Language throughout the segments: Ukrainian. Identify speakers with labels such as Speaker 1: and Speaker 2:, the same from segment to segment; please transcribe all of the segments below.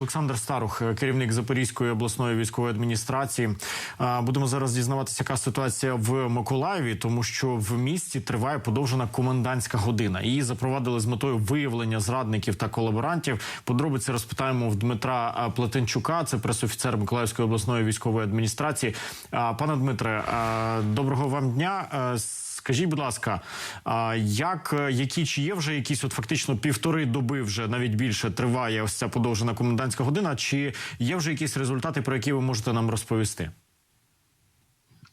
Speaker 1: Олександр Старух, керівник Запорізької обласної військової адміністрації. Будемо зараз дізнаватися, яка ситуація в Миколаєві, тому що в місті триває подовжена комендантська година. Її запровадили з метою виявлення зрадників та колаборантів. Подробиці розпитаємо в Дмитра а, Плетенчука, це пресофіцер Миколаївської обласної військової адміністрації. Пане Дмитре, доброго вам дня. Скажіть, будь ласка, як які чи є вже якісь от фактично півтори доби, вже навіть більше триває ось ця подовжена комендантська година? Чи є вже якісь результати, про які ви можете нам розповісти?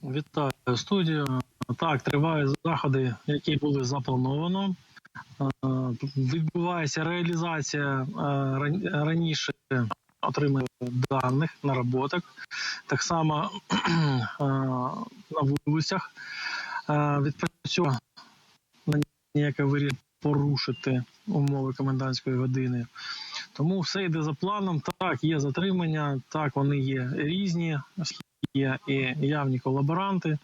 Speaker 2: Вітаю студію. Так, тривають заходи, які були заплановано. Е, Відбувається реалізація е, раніше отриманих даних наработок. Так само е, на вулицях е, відпрацьовано ніяке вирішення порушити умови комендантської години. Тому все йде за планом. Так, є затримання, так вони є різні, є і явні колаборанти.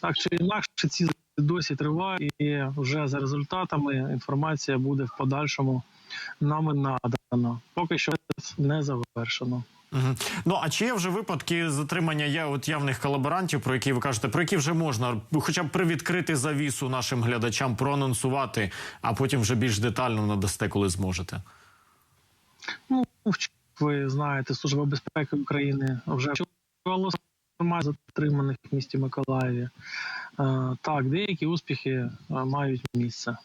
Speaker 2: Так чи інакше, ці досі тривають, і вже за результатами інформація буде в подальшому нами надана. Поки що не завершено.
Speaker 1: Угу. Ну а чи є вже випадки затримання я от явних колаборантів, про які ви кажете, про які вже можна, хоча б привідкрити завісу нашим глядачам, проанонсувати, а потім вже більш детально надасте, коли зможете?
Speaker 2: Ну, ви знаєте, Служба безпеки України вже вчувала затриманих в місті Миколаєві. Е, Так, деякі успіхи е, мають місце.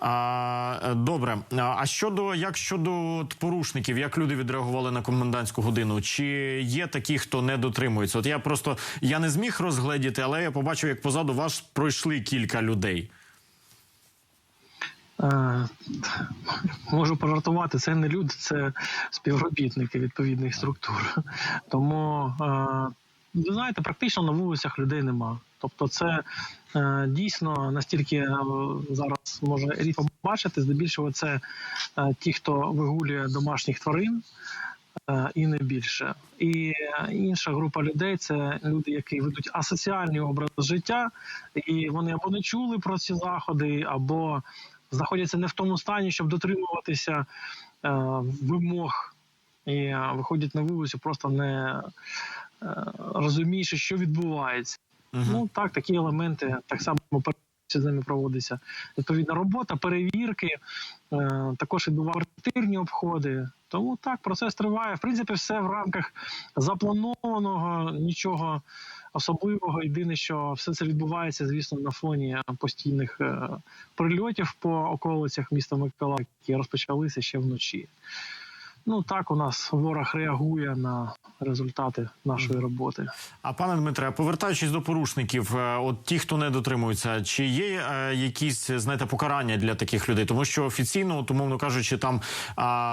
Speaker 1: А, е, добре. А щодо як щодо порушників, як люди відреагували на комендантську годину? Чи є такі, хто не дотримується? От я просто я не зміг розгледіти, але я побачив, як позаду вас пройшли кілька людей.
Speaker 2: Е, Можу пожартувати, це не люди, це співробітники відповідних структур. Тому, е, ви знаєте, практично на вулицях людей нема. Тобто, це е, дійсно настільки е, зараз може рідко побачити, здебільшого це е, ті, хто вигулює домашніх тварин. І не більше. І інша група людей це люди, які ведуть асоціальний образ життя, і вони або не чули про ці заходи, або знаходяться не в тому стані, щоб дотримуватися е, вимог, і виходять на вулицю, просто не е, розуміючи, що відбувається.
Speaker 1: Угу.
Speaker 2: Ну так, такі елементи так само з ними проводиться відповідна робота, перевірки, е, також відбуваються квартирні обходи. Тому так процес триває. В принципі, все в рамках запланованого, нічого особливого. Єдине, що все це відбувається, звісно, на фоні постійних е, прильотів по околицях міста Миколаїв, які розпочалися ще вночі. Ну так у нас ворог реагує на результати нашої роботи.
Speaker 1: А пане Дмитре, повертаючись до порушників, е, от ті, хто не дотримуються, чи є е, якісь знаєте покарання для таких людей? Тому що офіційно, от, умовно кажучи, там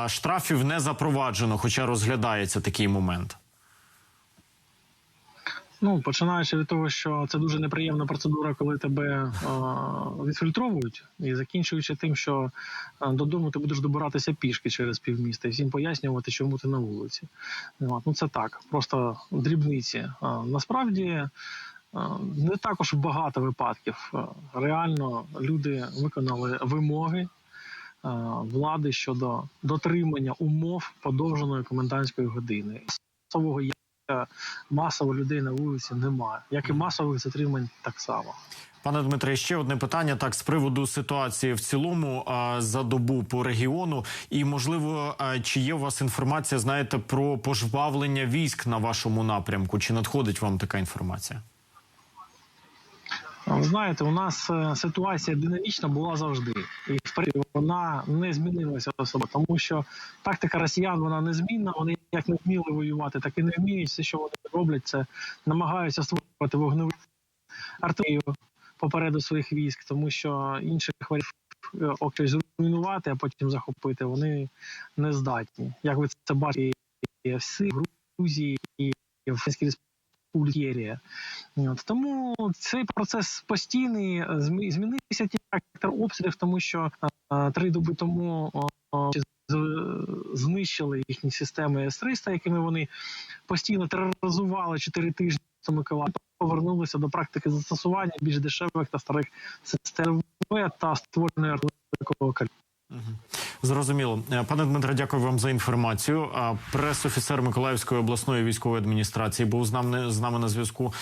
Speaker 1: штрафів не запроваджено, хоча розглядається такий момент.
Speaker 2: Ну, починаючи від того, що це дуже неприємна процедура, коли тебе е, відфільтровують, і закінчуючи тим, що е, додому ти будеш добиратися пішки через півміста і всім пояснювати, чому ти на вулиці. Ну це так, просто дрібниці. Е, насправді е, не також багато випадків. Реально люди виконали вимоги. Влади щодо дотримання умов подовженої комендантської години масово людей на вулиці немає, як і масових затримань так само.
Speaker 1: Пане Дмитре, ще одне питання так з приводу ситуації в цілому а, за добу по регіону, і можливо, а, чи є у вас інформація, знаєте, про пожвавлення військ на вашому напрямку? Чи надходить вам така інформація?
Speaker 2: Ви знаєте, у нас е, ситуація динамічна була завжди, і в принципі, вона не змінилася особо, тому що тактика росіян вона незмінна. Вони як не вміли воювати, так і не вміють. Все, що вони роблять, це намагаються створювати вогневу артилерію попереду своїх військ, тому що інших варіантів е, окрім зруйнувати, а потім захопити, вони не здатні. Як ви це бачите, і в Сирії, в Грузії і в Фінській Республіці. Єрія. От. Тому цей процес постійний. Змі- Змінився тільки характер обстрілів, тому що е, три доби тому знищили їхні системи С-300, якими вони постійно тероризували 4 тижні Миколаїв. Повернулися до практики застосування більш дешевих та старих систем та створеної артилерії такого калібру.
Speaker 1: Зрозуміло, Е, пане Дмитре, дякую вам за інформацію. Прес-офіцер Миколаївської обласної військової адміністрації був з нами з нами на зв'язку.